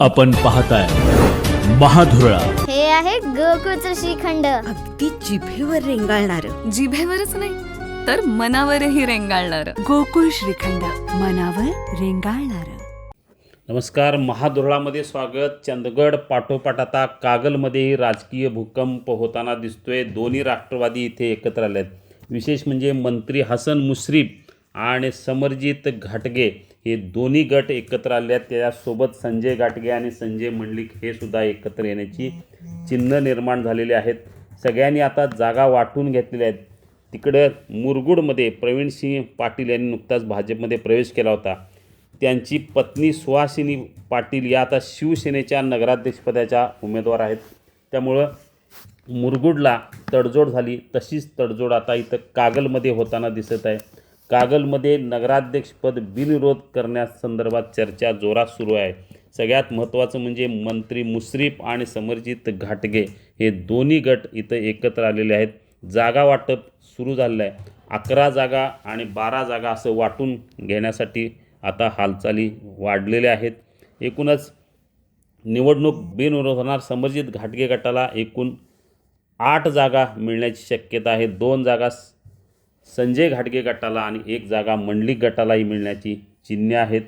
आपण पाहताय महाधुरळा. हे आहे गोकुळचं श्रीखंड. अगदी जिभेवर रेंगाळणार. जिभेवरच नाही तर मनावरही रेंगाळणार. गोकुळ श्रीखंड मनावर रेंगाळणार. नमस्कार महाधुरळामध्ये स्वागत. चंदगड पाठोपाठ आता कागलमध्येही राजकीय भूकंप होताना दिसतोय. दोन्ही राष्ट्रवादी इथे एकत्र आले आहेत विशेष म्हणजे मंत्री हसन मुश्रीफ आणि समरजित घाटगे हे दोन्ही गट एकत्र आले आहेत. त्यासोबत संजय गाटगे आणि संजय मंडलिक हे सुद्धा एकत्र येण्याची चिन्ह निर्माण झालेले आहेत. सगळ्यांनी आता जागा वाटून घेतलेल्या आहेत. तिकडं मुरगुडमध्ये प्रवीणसिंह पाटील यांनी नुकताच भाजपमध्ये प्रवेश केला होता. त्यांची पत्नी सुहासिनी पाटील या आता शिवसेनेच्या नगराध्यक्षपदाच्या उमेदवार आहेत. त्यामुळं मुरगुडला तडजोड झाली. तशीच तडजोड आता इथं कागलमध्ये होताना दिसत आहे. कागलमध्ये नगराध्यक्षपद बिनविरोध करण्यासंदर्भात चर्चा जोरात सुरू आहे. सगळ्यात महत्त्वाचं म्हणजे मंत्री मुश्रीफ आणि समरजित घाटगे हे दोन्ही गट इथं एकत्र आलेले आहेत. जागा वाटप सुरू झालेलं आहे अकरा जागा आणि बारा जागा असं वाटून घेण्यासाठी आता हालचाली वाढलेल्या आहेत. एकूणच निवडणूक बिनविरोध होणार. समर्जित घाटगे गटाला एकूण आठ जागा मिळण्याची शक्यता आहे. दोन जागा संजय घाटगे गटाला आणि एक जागा मंडलिक गटालाही मिळण्याची चिन्हे आहेत.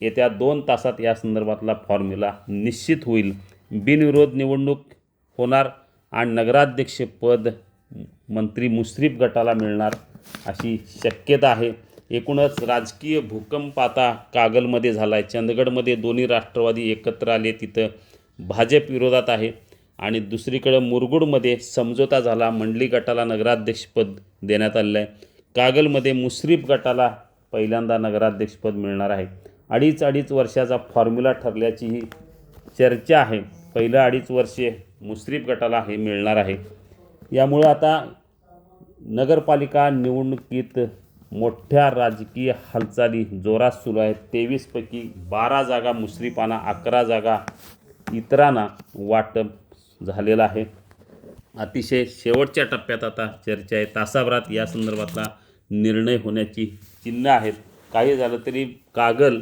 येत्या दोन तासात या संदर्भातला फॉर्म्युला निश्चित होईल. बिनविरोध निवडणूक होणार आणि नगराध्यक्षपद मंत्री मुश्रीफ गटाला मिळणार अशी शक्यता आहे. एकूणच राजकीय भूकंप आता कागलमध्ये झाला आहे चंदगडमध्ये दोन्ही राष्ट्रवादी एकत्र आले. तिथं भाजप विरोधात आहे. आणि दुसरीकडं मुरगुडमध्ये समझोता झाला मंडली गटाला नगराध्यक्षपद देण्यात आलेलं आहे. कागलमध्ये मुश्रीफ गटाला पहिल्यांदा नगराध्यक्षपद मिळणार आहे. अडीच अडीच वर्षाचा फॉर्म्युला ठरल्याची ही चर्चा आहे. पहिलं अडीच वर्षे मुश्रीफ गटाला हे मिळणार आहे. यामुळं आता नगरपालिका निवडणुकीत मोठ्या राजकीय हालचाली जोरात सुरू आहेत. तेवीसपैकी बारा जागा मुश्रीफांना अकरा जागा इतरांना वाटप झालेला आहे. अतिशय शेवटच्या टप्प्यात आता चर्चा आहे. तासाभरात या संदर्भातला निर्णय होण्याची चिन्ह आहेत. काही झालं तरी कागल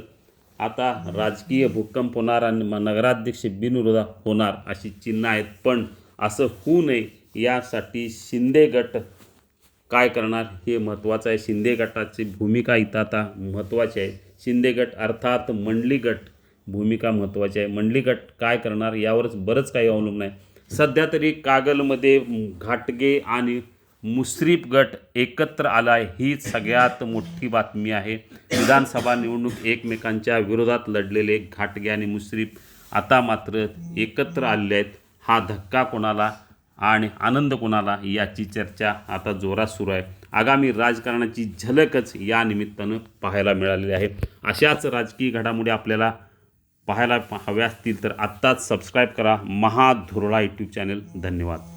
आता राजकीय भूकंप होणार आणि म- नगराध्यक्ष बिनविरोधा होणार अशी चिन्ह आहेत. पण असं होऊ नये यासाठी शिंदे गट काय करणार हे महत्त्वाचं आहे. शिंदे गटाची भूमिका इथं आता महत्त्वाची आहे. शिंदे गट अर्थात मंडली गट भूमिका महत्त्वाची आहे. मंडली गट काय करणार यावरच बरंच काही अवलंबून आहे. सध्या तरी कागलमध्ये घाटगे आणि मुश्रीफ गट एकत्र आला आहे. ही सगळ्यात मोठी बातमी आहे. विधानसभा निवडणूक एकमेकांच्या विरोधात लढलेले घाटगे आणि मुश्रीफ आता मात्र एकत्र आलेले आहेत. हा धक्का कोणाला आणि आनंद कोणाला याची चर्चा आता जोरात सुरू आहे. आगामी राजकारणाची झलकच या निमित्तानं पाहायला मिळालेली आहे. अशाच राजकीय घडामोडी आपल्याला पाहायला हव्या असतील तर आत्ताच सबस्क्राईब करा. महाधुरळा यूट्यूब चॅनल धन्यवाद.